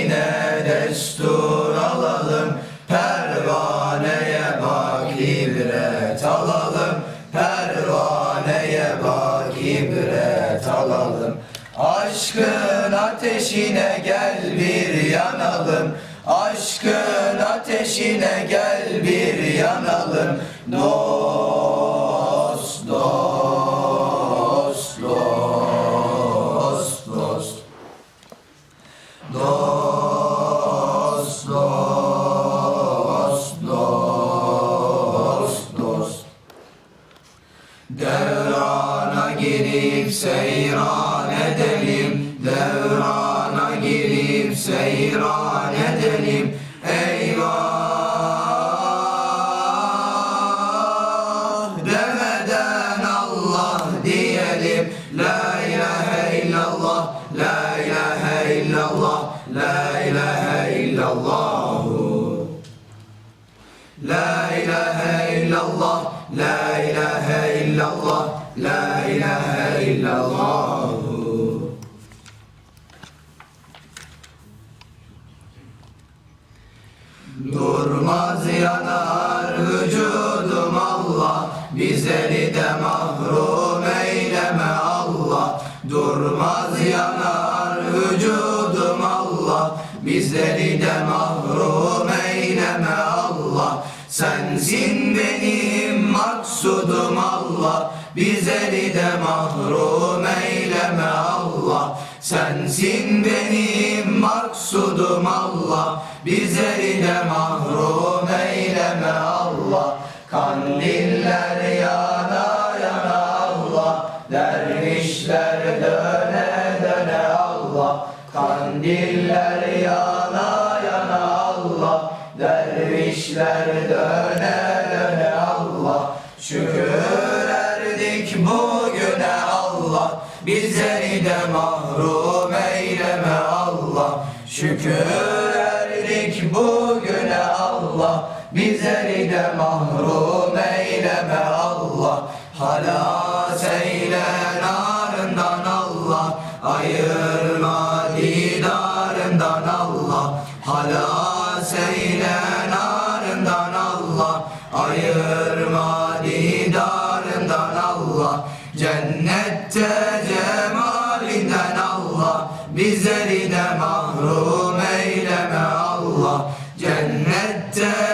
yine destur alalım. Pervaneye bak ibret alalım. Pervaneye bak ibret alalım. Aşkın ateşine gel bir yanalım. Aşkın ateşine gel bir yanalım. Dost, dost, dost, dost Dost. Girip seyran edelim Devrana girip seyran edelim Eyvah demeden Allah diyelim La ilahe illallah La ilahe illallah La ilahe illallah La La ilahe illallah. Durmaz yanar vücudum Allah. Bizleri de mahrum eyleme Allah. Durmaz yanar vücudum Allah. Bizleri de mahrum eyleme Allah. Sensin benim maksudum Allah Bizleri de mahrum eyleme Allah. Sensin benim maksudum Allah Bizleri de mahrum eyleme Allah. Kandiller yana yana Allah Dervişler döne döne Allah. Kandiller yana yana Allah Dervişler döne döne Allah. Şükür Bizleri de mahrum eyleme Allah. Şükür erdik bugüne Allah. Bizleri de mahrum eyleme Allah. Halas eyle narından Allah. Ayırma didarından Allah. Halas eyle narından Allah. Ayırma Bizleri de mahrum eyleme Allah. Cennette